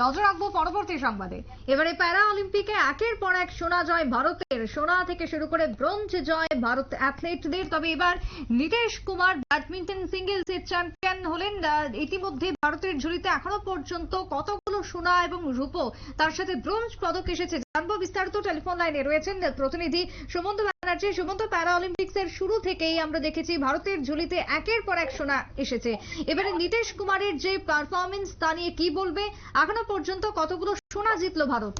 নজর রাখব পরবর্তী সংবাদে। এবারে প্যারা অলিম্পিকে একের পর এক সোনা জয় ভারতের। সোনা থেকে শুরু করে ব্রোঞ্জ জয় ভারত অ্যাথলেটদের। তবে এবার নীতিশ কুমার ব্যাডমিন্টন সিঙ্গেলস এর চ্যাম্পিয়ন হলেন। ইতিমধ্যে ভারতের ঝুলিতে এখনও পর্যন্ত কতগুলো সোনা এবং রূপো তার সাথে ব্রোঞ্জ পদক এসেছে। জানব বিস্তারিত টেলিফোন লাইনে রয়েছেন প্রতিনিধি সুমন্ত ব্যানার্জি সুমন্ত প্যারা অলিম্পিক্স এর শুরু থেকেই আমরা দেখেছি ভারতের ঝুলিতে একের পর এক সোনা এসেছে। এবারে নীতিশ কুমারের যে পারফরমেন্স তা নিয়ে কি বলবে? এখনও পর্যন্ত কতগুলো সোনা জিতলো ভারত?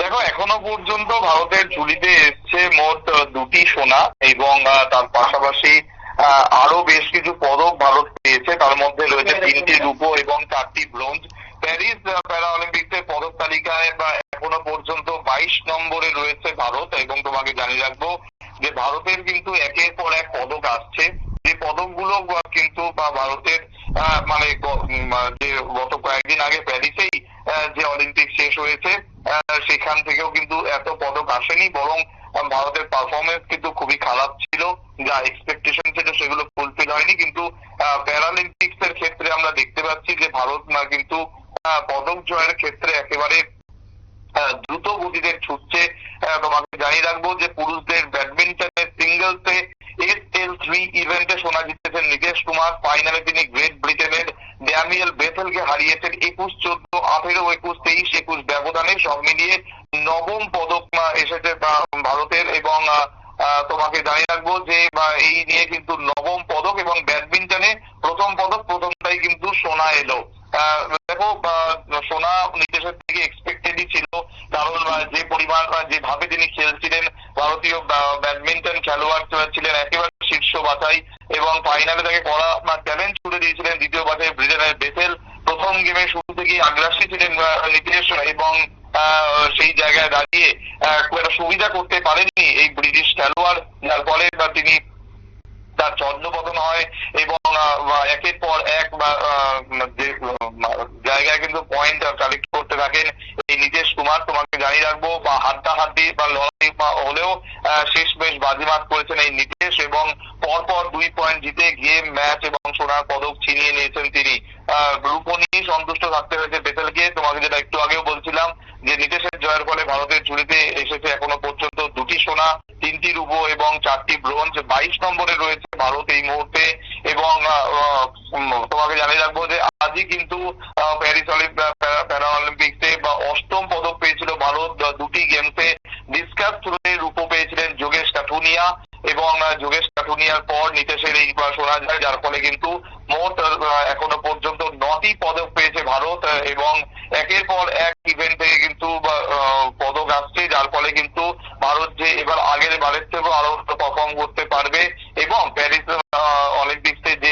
দেখো, এখনও পর্যন্ত ভারতের ঝুলিতে এসছে মোট দুটি সোনা এবং তার পাশাপাশি আরও বেশ কিছু পদক ভারত পেয়েছে। তার মধ্যে রয়েছে তিনটি রূপো এবং চারটি ব্রোঞ্জ প্যারিস আহ, প্যারা অলিম্পিক্সের পদক তালিকায় বা এখনও পর্যন্ত বাইশ নম্বরে রয়েছে ভারত এবং তোমাকে জানিয়ে রাখব যে ভারতের কিন্তু একের পর এক পদক আসছে। যে পদকগুলো কিন্তু বা ভারতের মানে যে গত কয়েকদিন আগে প্যারিসেই যে অলিম্পিক শেষ হয়েছে সেখান থেকেও কিন্তু এত পদক আসেনি, বরং ভারতের পারফরমেন্স কিন্তু খুবই খারাপ ছিল। যা এক্সপেকটেশন ছিল সেগুলো ফুলফিল হয়নি। কিন্তু প্যারালিম্পিক্স এর ক্ষেত্রে আমরা দেখতে পাচ্ছি যে ভারত না কিন্তু পদক জয়ের ক্ষেত্রে একেবারে দ্রুত গতিতে ছুটছে তোমাকে জানিয়ে রাখব যে পুরুষদের ব্যাডমিন্টনের সিঙ্গলসে এস এল থ্রি ইভেন্টে সোনা জিতেছেন নীতিশ কুমার। ফাইনালে তিনি গ্রেট ব্রিটেনের ড্যানিয়েল বেথেলকে হারিয়েছেন একুশ চোদ্দ, আঠেরো, একুশ, তেইশ, একুশ ব্যবধানে। সব মিলিয়ে নবম পদক এসেছে ভারতের এবং তোমাকে জানিয়ে রাখব যে এই নিয়ে কিন্তু নবম পদক এবং ব্যাডমিন্টনে প্রথম পদক, প্রথমটাই কিন্তু সোনা এলো আহ, দেখো আহ, সোনা নীতিশের থেকে এক্সপেক্টেডই ছিল কারণ আহ, যে পরিমাণ আহ, খেলছিলেন ভারতীয় ব্যাডমিন্টন খেলোয়াড় ছিলেন একেবারে শীর্ষ বাছাই এবং ফাইনালে তাকে কড়া চ্যালেঞ্জ করে দিয়েছিলেন দ্বিতীয় বাছাই ব্রিটেনের বেথেল প্রথম গেমে শুরু থেকেই আগ্রাসী ছিলেন নীতিশ এবং সেই জায়গায় দাঁড়িয়ে খুব একটা সুবিধা করতে পারেননি এই ব্রিটিশ খেলোয়াড়। যার ফলে তিনি তার ছন্দপতন হয় এবং একের পর এক যে জায়গায় কিন্তু পয়েন্ট কালেক্ট করতে থাকেন। এই নীতিশ কুমার, তোমাকে জানিয়ে রাখব, বা হাড্ডাহাড্ডি বা লড়াই বা হলেও শেষ বেশ বাজিমাত করেছেন এই নীতিশ এবং পরপর দুই পয়েন্ট জিতে গেম ম্যাচ এবং সোনার পদক ছিনিয়ে নিয়েছেন তিনি। আহ, রূপ নিয়েই সন্তুষ্ট থাকতে হয়েছে বেতেলকে। তোমাকে যেটা একটু আগেও বলছিলাম যে নীতিশের জয়ের ফলে ভারতের ঝুড়িতে এসেছে এখনও পর্যন্ত দুটি সোনা তিনটি রূপো এবং চারটি ব্রোঞ্জ। বাইশ নম্বরে রয়েছে ভারত এই মুহূর্তে এবং তোমাকে জানিয়ে রাখব যে আজই কিন্তু প্যারিস প্যারা- অলিম্পিক্সে বা অষ্টম পদক পেয়েছিল ভারত দুটি গেমসে। ডিসকাস থ্রোতে রূপো পেয়েছিলেন যোগেশ কাঠুনিয়া এবং যোগেশ কাটুনিয়ার পর নীতিশের এই শোনা যায়, যার ফলে কিন্তু মোট এখনও পর্যন্ত নটি পদক পেয়েছে ভারত এবং একের পর এক ইভেন্ট থেকে কিন্তু পদক আসছে, যার ফলে কিন্তু ভারত যে এবার আগের বারের থেকেও আরও পারফর্ম করতে পারবে এবং প্যারিস অলিম্পিক্সে যে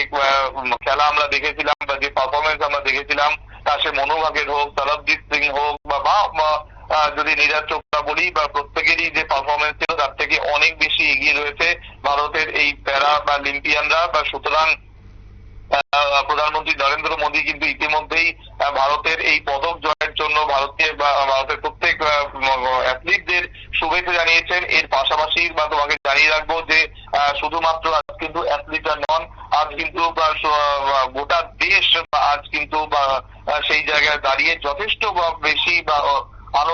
খেলা আমরা দেখেছিলাম বা যে পারফরমেন্স আমরা দেখেছিলাম, তা সে মনোভাগের হোক সরবজিৎ সিং হোক বা যদি নীরাজ চোপড়া বলি বা প্রত্যেকেরই যে পারফরমেন্স ছিল, তার থেকে অনেক বেশি এগিয়ে রয়েছে ভারতের এই প্যারা বা লিম্পিয়ানরা বা সুতরাং প্রধানমন্ত্রী নরেন্দ্র মোদী কিন্তু ইতিমধ্যেই ভারতের এই পদক জয়ের জন্য ভারতকে বা ভারতের প্রত্যেক অ্যাথলিটদের শুভেচ্ছা জানিয়েছেন। এর পাশাপাশি বা তোমাকে জানিয়ে রাখব যে শুধুমাত্র আজ কিন্তু অ্যাথলিটরা নন, আজ কিন্তু গোটা দেশ আজ কিন্তু সেই জায়গায় দাঁড়িয়ে যথেষ্ট বেশি বা আহ,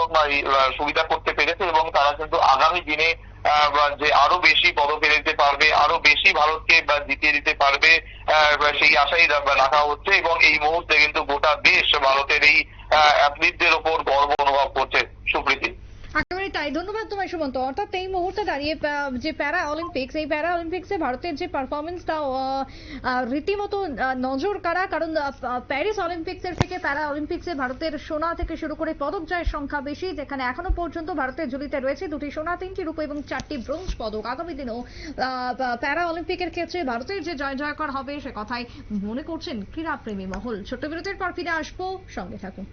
সুবিধা করতে পেরেছে এবং তারা কিন্তু আগামী দিনে যে আরও বেশি পদক এনে দিতে পারবে আরও বেশি ভারতকে জিতিয়ে দিতে পারবে সেই আশাই রাখা হচ্ছে এবং এই মুহূর্তে কিন্তু গোটা দেশ ভারতের এই অ্যাথলিটদের ওপর গর্ব অনুভব করছে সুপ্রীতি। একেবারে তাই ধন্যবাদ তোমায় সুমন্ত। অর্থাৎ এই মুহূর্তে দাঁড়িয়ে যে প্যারা অলিম্পিক্স এই প্যারা অলিম্পিক্সে ভারতের যে পারফরমেন্সটা রীতিমতো আহ, নজর কাড়া কারণ প্যারিস অলিম্পিক্সের থেকে প্যারা অলিম্পিক্সে ভারতের সোনা থেকে শুরু করে পদক জয়ের সংখ্যা বেশি যেখানে এখনও পর্যন্ত ভারতের ঝুলিতে রয়েছে দুটি সোনা তিনটি রূপ এবং চারটি ব্রোঞ্জ পদক। আগামী দিনেও প্যারা অলিম্পিকের ক্ষেত্রে ভারতের যে জয় জয়কর হবে সে কথাই মনে করছেন ক্রীড়াপ্রেমী মহল। ছোট্ট বিরতির পর ফিরে আসব সঙ্গে থাকুন।